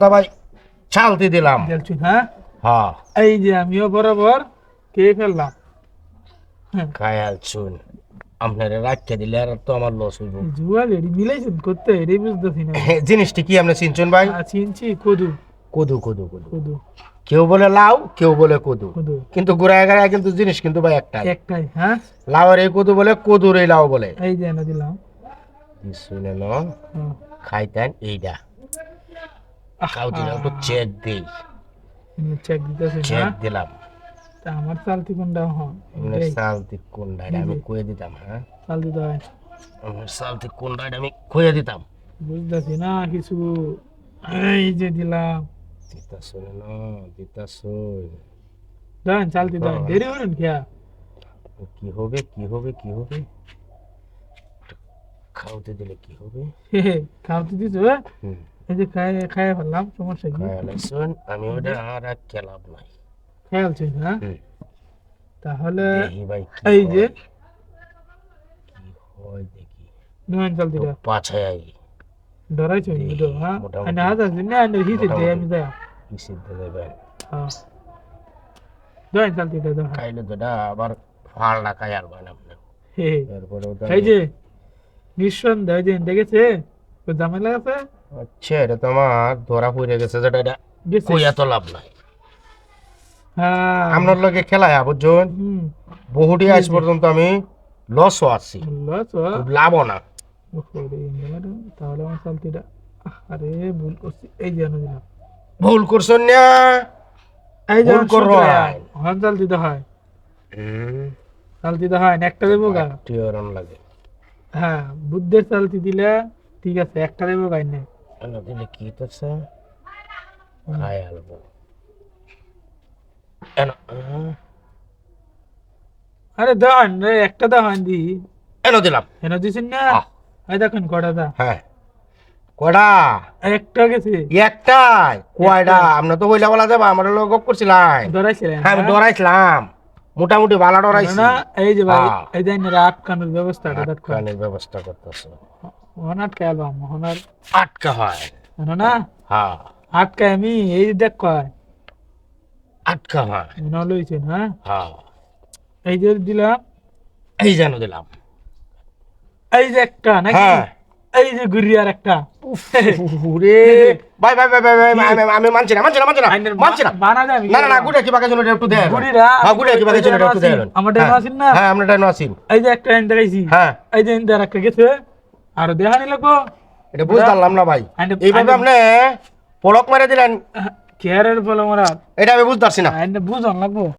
তা ভাই চালতি দিলাম হ্যাঁ? হ্যাঁ। এই যে আমিও বরাবর কে ফেললাম। হ্যাঁ। খায়াল শুন আপনারা রাখতে দিলে আর তো আমার লস হইব। জুয়াল এডি মিলাইছেন করতে এডি বুঝতেছি না। জিনিসটি কি আপনি চিনছেন ভাই? চিনছি কদু। কদু কদু কদু। কদু। কেউ বলে লাউ কেউ বলে কদু। কদু। কিন্তু ঘুরায় গাড়ায় কিন্তু জিনিস কিন্তু ভাই একটাই। একটাই হ্যাঁ? লাউয়ের এই কদু বলে কদুর এই লাউ বলে। এই যে এনে দিলাম। শুনে ন। খাইতেন এইটা দিলাম একটু চেক দিই। চেক দিতেছি চেক দিলাম। তা আমার চালতি কোনটা হ্যাঁ? এমনি এই, কোনটা আমি কয়ে দিতাম হ্যাঁ? চাল দিতে হয়। এমনি কোনটা আমি কয়ে দিতাম। বুঝতেছি না কিছু এই যে দিলাম। দিতা শুনে ন দিতা শুন দেন হয় হ্যাঁ। দেরি খেয়া কি হবে কি হবে কি হবে? খাওয়াতে দিলে কি হবে? খাওয়াতে দিছো হুম। এই যে খাই খাই ফেললাম সমস্যা কি? খায়ালে শুন আমি ওটা আর এক খেলাম নাই। খেয়াল ছিল হ্যাঁ তাহলে এই যে কি হয় দেখি। আই। তো হ্যাঁ। আনে হাত আছে না হিসে আমি দেয়া। দেবেন হ্যাঁ। দিটা দাও খাইলে তো এটা আবার ফালনা খাই আর বান আপনি হে এরপরে ওটা এই যে নিঃসন্দেহ যে দেখেছে? ঝামেলা আছে? আচ্ছা এটা তো আমার ধরা পড়ে গেছে যেটা এটা কইয়া তো লাভ নাই। হ্যাঁ। আপনার লগে খেলায় বুঝছেন? হুম। বহুটি আজ পর্যন্ত আমি লসও আছি। তো না। তাহলে আমার আরে ভুল করছি। এই যে ভুল করছেন না? এই যে ভুল করো। হন দিতে হয়। চাল দিতে হয় একটা দেবো গা। লাগে। হ্যাঁ বুদ্ধের চালতি দিলে ঠিক আছে একটা গাই নেই এনে দিলে কি হইতেছে খাই আলবো। এন আরে দান রে একটা দান দি। এনে দিলাম। এনে দিছেন না? আহ। এই দেখেন কটা দা। হ্যাঁ। কটা একটা গেছে। একটাই। কয়টা? আমরা তো বইলা বলা যাবা আমরা লোক করছিলাম ধরাইছিলেন হ্যাঁ আমি হ্যাঁ? মোটামুটি বালা ডরাইছি। না এই যে ভাই হ্যাঁ। এই যে আটকানোর ব্যবস্থাটা দেখো আটকানির ব্যবস্থা করতেছে। আটকা অ্যালবাম হনার আটকা হয়। জানো না হ্যাঁ। আটকা আমি এই যে দেখ কয়। আটকা হয়। মনে লইছেন হ্যাঁ হ্যাঁ। এই যে দিলাম। এই যেন দিলাম। এই যে একটা নাকি? হ্যাঁ। এই যে গুড়িয়ার একটা। ওরে। ভাই ভাই ভাই ভাই আমি- মানছি না মানছি না মানছি না মানছি না। বানা না না গুড়া কি বাকি জন্য একটু দেন। গুড়িরা হ্যাঁ গুড়া কি বাকি জন্য একটু দেন। আমার ডাইনো আছেন না? হ্যাঁ আমরা ডাইনো আছি এই যে একটা এনে দেখাইছি হ্যাঁ। এই যে এনে একটা গেছে। আর দেখা নিল গো এটা বুঝতাম না ভাই। এইভাবে আপনি পলক মেরে দিলেন। কেয়ারের বলে মারা? এটা আমি বুঝতে পারছি না বুঝন লাগবো।